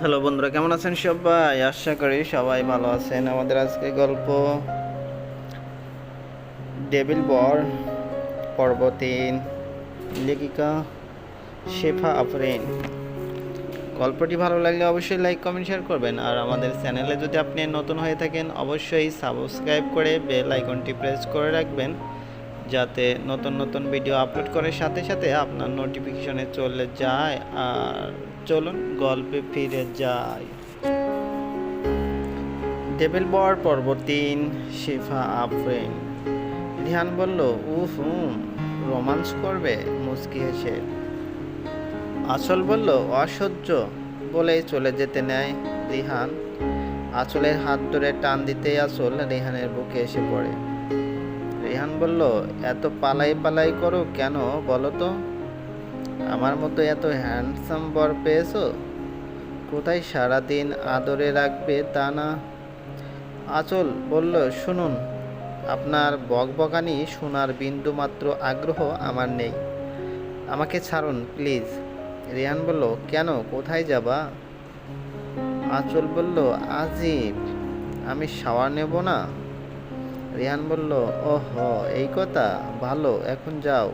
Hello বন্ধুরা, কেমন আছেন সবাই? আশা করি সবাই ভালো আছেন। আমাদের আজকে গল্প ডেভিল বর, পর্ব তিন, লেখিকা শেফা আফরিন। গল্পটি ভালো লাগলে অবশ্যই লাইক, কমেন্ট, শেয়ার করবেন। আর আমাদের চ্যানেলে যদি আপনি নতুন হয়ে থাকেন, অবশ্যই সাবস্ক্রাইব করে বেল আইকনটি প্রেস করে রাখবেন, যাতে নতুন নতুন ভিডিও আপলোড করার সাথে সাথে আপনার নোটিফিকেশনে চলে যায়। আর চলুন গল্পে ফিরে যাই। ডেভিল বর পর্ব তিন শিফা আফরিন। রিহান বলল, উফ হুম রোমান্স করবে মুচকি হেসে। আচল বলল, অসহ্য। বলেই চলে যেতে নেয় রিহান। আচলের হাত ধরে টান দিতেই আচল রিহানের বুকে এসে পড়ে। রিহান বলল, এত পালাই পালাই করো কেন বলো তো? আমার মতো এত হ্যান্ডসাম বর পেয়েছ? কোথায় সারাদিন আদরে রাখবে তা না? আচল বলল, শুনুন, আপনার বকবকানি শোনার বিন্দু মাত্র আগ্রহ আমার নেই। আমাকে ছাড়ুন, প্লিজ। রিয়ান বলল, কেন? কোথায় যাবা? আচল বলল, আজিব, আমি শাওয়ার নেব না? রিয়ান বলল, ওহ, এই কথা? ভালো, এখন যাও।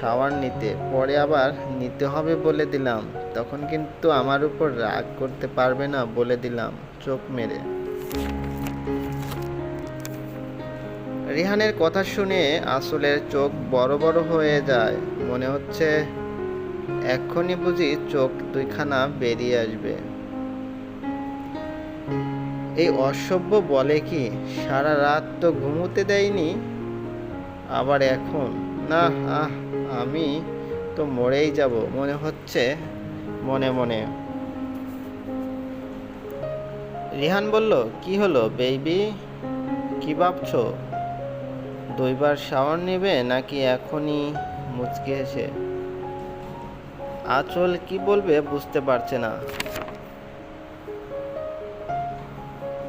শাওয়ার নিতে, পরে আবার নিতে হবে বলে দিলাম। তখন কিন্তু আমার উপর রাগ করতে পারবে না বলে দিলাম, চোখ মেরে। রিহানের কথা শুনে আসলের চোখ বড় বড় হয়ে যায়। মনে হচ্ছে এক্ষুনি বুঝি চোখ দুইখানা বেরিয়ে আসবে। এই অসভ্য বলে কি, সারা রাত তো ঘুমোতে দেয়নি? আবার এখন? না, আহ আমি তো মরেই যাব, মনে হচ্ছে মনে মনে। রিহান বলল, কি হলো বেবি? কি ভাবছ? দুইবার শাওয়ার নেবে নাকি এখনই মুচকি হেসে? আচল কি বলবে বুঝতে পারছে না।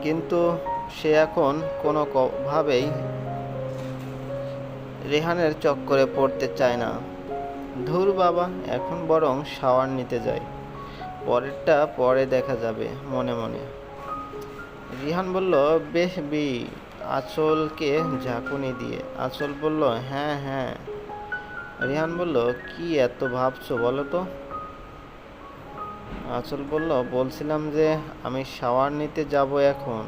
কিন্তু সে এখন কোনো ভাবেই রেহানের চক্করে পড়তে চায় না। ধুর বাবা, এখন বরং শাওয়ার নিতে যাই। পরেরটা পরে দেখা যাবে, মনে মনে। রিহান বলল, বেশ বি, আঁচলকে ঝাঁকুনি দিয়ে। আঁচল বলল হ্যাঁ হ্যাঁ। রিহান বলল, কি এত ভাবছ বলো তো? আঁচল বলল, বলছিলাম যে, আমি শাওয়ার নিতে যাব এখন।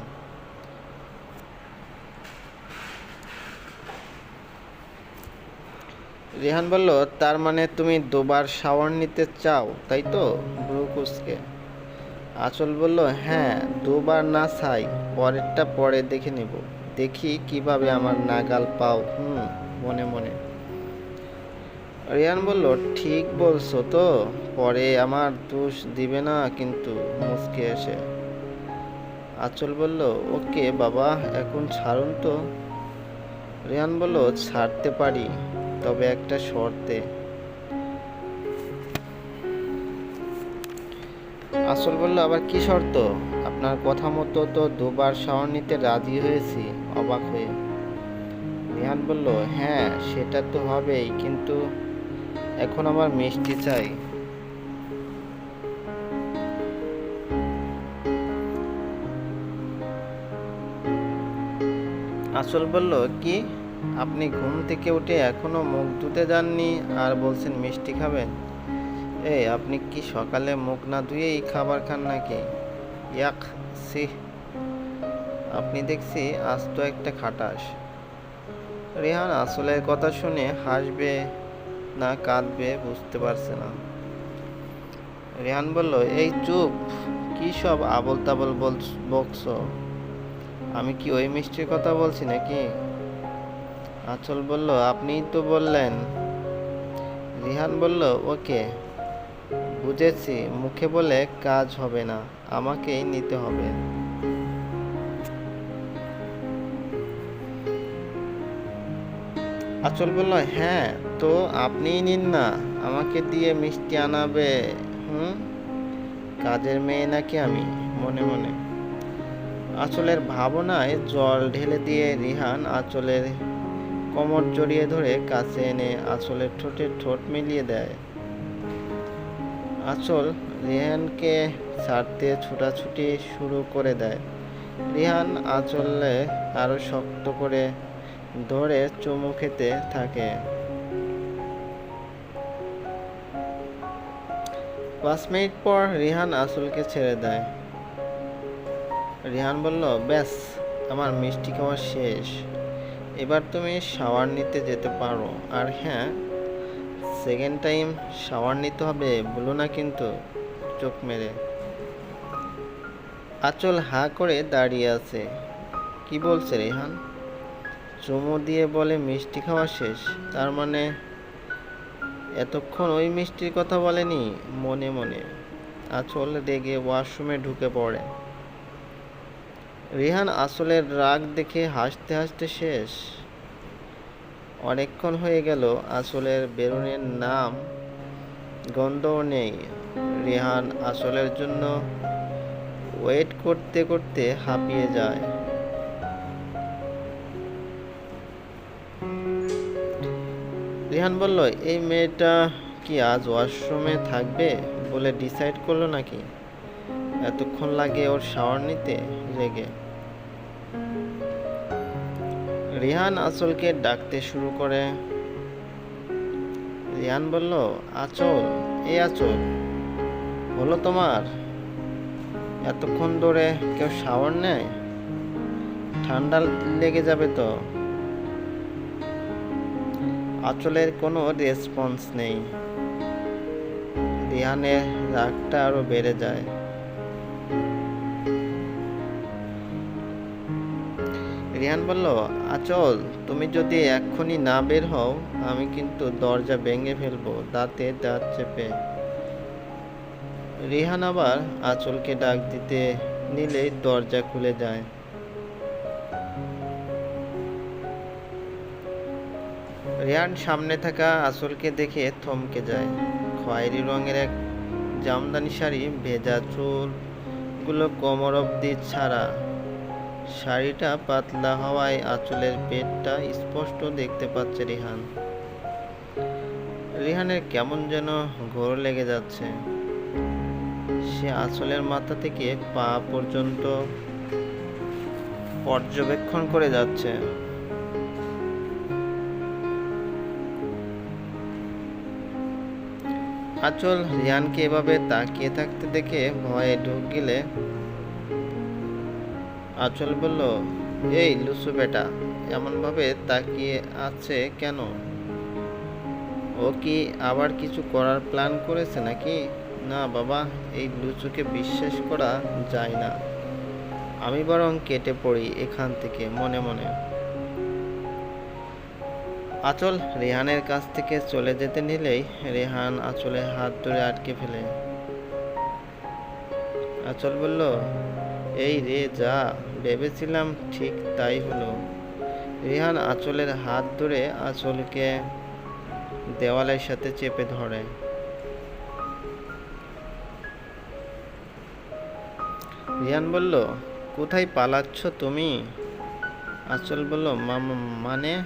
রিহান বলল, তার মানে তুমি দুবার শাওয়ার নিতে চাও, তাই তো? ব্রুকুসকে আচল বলল হ্যাঁ দুবার না চাই পরেরটা পরে দেখে নেব। দেখি কীভাবে আমার নাগাল পাও। হুম, মনে মনে। রিয়ান বলল, ঠিক বলছো তো, পরে আমার দোষ দিবে না, কিন্তু মুসকে এসে। আচল বলল, ওকে বাবা, এখন ছাড়ুন তো। রিয়ান বলল, ছাড়তে পারি। তবে একটা শর্তে। আসল বলল, আবার কি শর্ত? আপনার কথা মতো তো দুবার শাওয়ার নিতে রাজি হয়েছি, অবাক হয়ে। রিহান বলল হ্যাঁ সেটা তো হবেই, কিন্তু এখন আমার মিষ্টি চাই। আসল বলল, কি? আপনি ঘুম থেকে উঠে এখনও মুখ ধুতে যাননি আর বলছেন মিষ্টি খাবেন? এই আপনি কি সকালে মুখ না ধুয়েই খাবার খান নাকি? ইয়াক সি আপনি দেখছি আজ তো একটা খাটাস। রেহান আসলের কথা শুনে হাসবে না কাঁদবে বুঝতে পারছে না। রেহান বলল, এই চুপ, কি সব আবল তাবল বল বকছো? আমি কি ওই মিষ্টির কথা বলছি নাকি? আচল বলল, আপনিই তো বললেন। রিহান বলল, ওকে, বুঝেছি, মুখে বলে কাজ হবে না, আমাকেই নিতে হবে। আচল বলল হ্যাঁ তো আপনিই নিন না, আমাকে দিয়ে মিষ্টি আনাবে। হুম, কাজের মেয়ে নাকি আমি? মনে মনে। আঁচলের ভাবনায় জল ঢেলে দিয়ে রিহান আঁচলের কোমর জড়িয়ে ধরে কাছে এনে আঁচলের ঠোঁটে ঠোঁট মিলিয়ে দেয়। আচল রিহানকে ছাড়তে ছোটাছুটি শুরু করে দেয়। রিহান আঁচলে আরও শক্ত করে ধরে চুমু খেতে থাকে। পাঁচ মিনিট পর রিহান আঁচলকে ছেড়ে দেয়। রিহান বলল, ব্যাস, আমার মিষ্টি খাওয়া শেষ। এবার তুমি শাওয়ার নিতে যেতে পারো। আর হ্যাঁ সেকেন্ড টাইম শাওয়ার নিতে হবে বলো না কিন্তু, চোখ মেরে। আঁচল হা করে দাঁড়িয়ে আছে। কি বলছে রেহান? চুমু দিয়ে বলে, মিষ্টি খাওয়া শেষ? তার মানে এতক্ষণ ওই মিষ্টির কথা বলেনি, মনে মনে। আঁচল রেগে ওয়াশরুমে ঢুকে পড়ে। রিহান আসলের রাগ দেখে হাসতে হাসতে শেষ। অনেকক্ষণ হয়ে গেল, আসলের বেরুনের নাম গন্ধও নেই। রিহান আসলের জন্য ওয়েট করতে করতে হাঁপিয়ে যায়। রিহান বলল, এই মেয়েটা কি আজ ওয়াশরুমে থাকবে? বলে ডিসাইড করল নাকি। এতক্ষণ লাগে ওর শাওয়ার নিতে? রেগে। রিহান আঁচলকে ডাকতে শুরু করে। রিহান বলল, আঁচল এই আঁচল, হলো তোমার? এতক্ষণ ধরে কেউ শাওয়ার নেয়? ঠান্ডা লেগে যাবে তো? আঁচলের কোনো রেসপন্স নেই। রিহানের রাগটা আরও বেড়ে যায়। রিহান বলল, আচল, তুমি যদি এক্ষুনি না বের হও, আমি কিন্তু দরজা ভেঙে ফেলব, দাঁতে দাঁত চেপে। রিহান আবার আঁচলকে ডাক দিতে নিলেই দরজা খুলে যায়। রিহান সামনে থাকা আঁচলকে দেখে থমকে যায়। খয়েরি রঙের এক জামদানি শাড়ি, ভেজা চুলগুলো কোমর অব্দি ছাড়া। শাড়িটা পাতলা হওয়ায় আঁচলের পেটটা স্পষ্ট দেখতে পাচ্ছে রিহান। রিহানের কেমন যেন ঘোর লেগে যাচ্ছে। সে আঁচলের মাথা থেকে পা পর্যন্ত পর্যবেক্ষণ করে যাচ্ছে। আঁচল রিয়ানকে এভাবে তাকিয়ে থাকতে দেখে ভয়ে ঢুক গেলে আঁচল বলল, এই লুসু বেটা, এমনভাবে তাকিয়ে আছে কেন? ও কি আবার কিছু করার প্ল্যান করেছে নাকি? না বাবা, এই লুচুকে বিশ্বাস করা যায় না। আমি বরং কেটে পড়ি এখান থেকে, মনে মনে। আচল রেহানের কাছ থেকে চলে যেতে নিলেই রেহান আঁচলে হাত ধরে আটকে ফেলে। আচল বলল এই রে যা, ভেবেছিলাম ঠিক তাই হলো। রিহান আঁচলের হাত ধরে আঁচলকে দেওয়ালের সাথে চেপে ধরে। রিয়ান বলল, কোথায় পালাচ্ছ তুমি? আঁচল বলল, "মাম- মানে?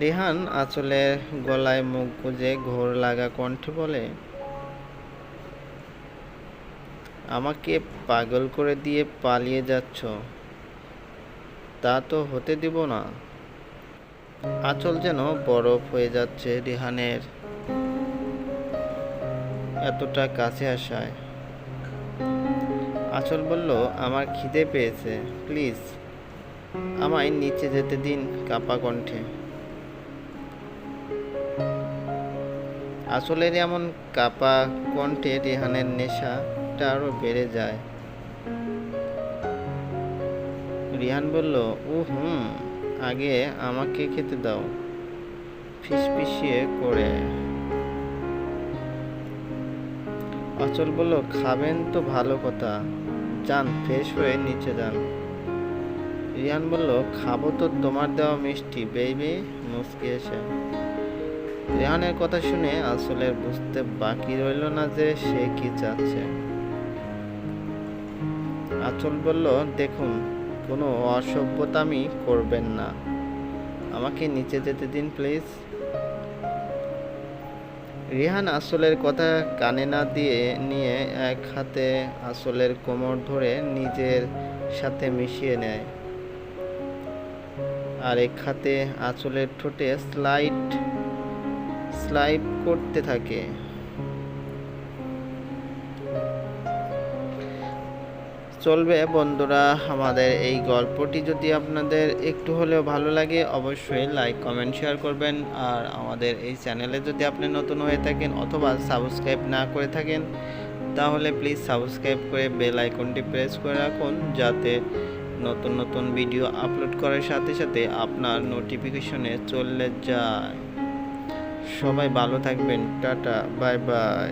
রিহান আঁচলের গলায় মুখ গুজে ঘোর লাগা কণ্ঠে বলে আমাকে পাগল করে দিয়ে পালিয়ে যাচ্ছ। তা তো হতে দিব না। আঁচল যেন বরফ হয়ে যাচ্ছে রেহানের এতটা কাছে আসায়। আঁচল বলল, আমার খিদে পেয়েছে, প্লিজ আমায় নিচে যেতে দিন কাপা কণ্ঠে। আসলের এমন কাপা কণ্ঠে রেহানের নেশাটা আরও বেড়ে যায়। রিহান বলল, ও হুম, আগে আমাকে খেতে দাও। ফিসফিসিয়ে করে। অচল বলল, খাবেন তো ভালো কথা। যান, ফ্রেশ হয়ে নিচে যান। রিয়ান বলল, খাব তো, তোমার দেওয়া মিষ্টি, বেবি। মুসকে এসে রেহানের কথা শুনে আসলে বুঝতে বাকি রইল না যে সে কি চাচ্ছে। আচল বলল, দেখুন, কোনো অসভ্যতামি করবেন না। আমাকে নিচে যেতে দিন, প্লিজ। রিহান আসলের কথা কানে না দিয়ে নিয়ে এক হাতে আসলের কোমর ধরে নিজের সাথে মিশিয়ে নেয়। আর এক হাতে আঁচলের ঠোঁটে স্লাইড স্লাইড করতে থাকে। চলবে। বন্ধুরা, আমাদের এই গল্পটি যদি আপনাদের একটু হলেও ভালো লাগে, অবশ্যই লাইক কমেন্ট শেয়ার করবেন। আর আমাদের এই চ্যানেলে যদি আপনি নতুন হয়ে থাকেন অথবা সাবস্ক্রাইব না করে থাকেন, তাহলে প্লিজ সাবস্ক্রাইব করে বেল আইকনটি প্রেস করে রাখুন, যাতে নতুন নতুন ভিডিও আপলোড করার সাথে সাথে আপনার নোটিফিকেশনে চলে যায়। সবাই ভালো থাকবেন। Tata bye bye